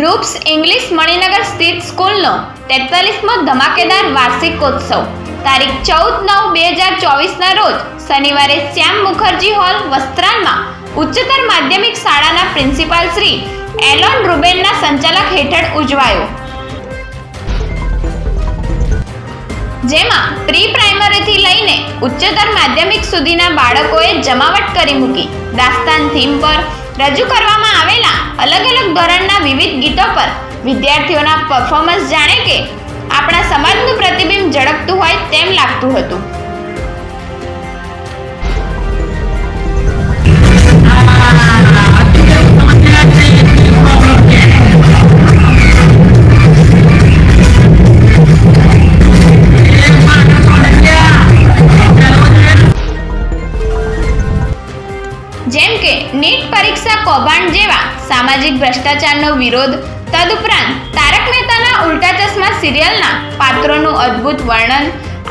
Roofs English Maninagar સ્થિત સ્કૂલનો તેતાલીસમો ધમાકેદાર વાર્ષિકોત્સવ તારીખ ચૌદ નવ બે હજાર ચોવીસના રોજ શનિવારે શ્યામ મુખર્જી હોલ વસ્ત્રાલમાં ઉચ્ચતર માધ્યમિક શાળાના પ્રિન્સિપાલ શ્રી એલોન રૂબેનના સંચાલક હેઠળ ઉજવાયો. જેમાં પ્રી પ્રાઇમરીથી લઈને ઉચ્ચતર માધ્યમિક સુધીના બાળકોએ જમાવટ કરી મૂકી. દાસ્તાન થીમ પર રજૂ કરવામાં આવેલા અલગ અલગ વિવિધ ગીતો પર વિદ્યાર્થીઓના પરફોર્મન્સ જાણે કે આપણા સમાજનું પ્રતિબિંબ ઝળકતું હોય તેમ લાગતું હતું. જેમ કે નીટ પરીક્ષા કૌભાંડ જેવા સામાજિક ભ્રષ્ટાચારનો વિરોધ, તદુપરાંત તારક મહેતાના ઉલ્ટા ચશ્મા સિરિયલના પાત્રોનું અદ્ભુત વર્ણન,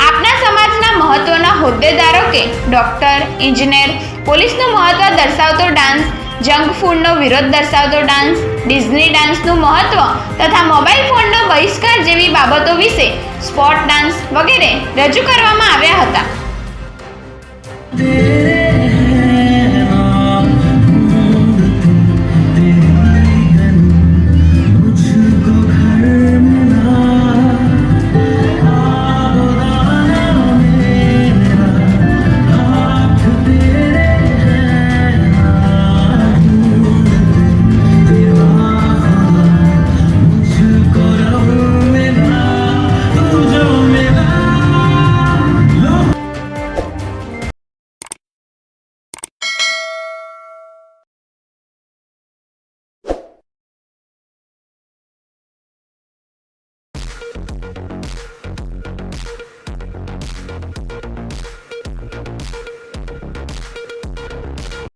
આપના સમાજના મહત્વના હોદ્દેદારો કે ડોક્ટર, ઇજનેર, પોલીસનું મહત્વ દર્શાવતો ડાન્સ, જંક ફૂડનો વિરોધ દર્શાવતો ડાન્સ, ડિઝની ડાન્સનું મહત્વ તથા મોબાઈલ ફોનનો બહિષ્કાર જેવી બાબતો વિશે સ્પોટ ડાન્સ વગેરે રજૂ કરવામાં આવ્યા હતા.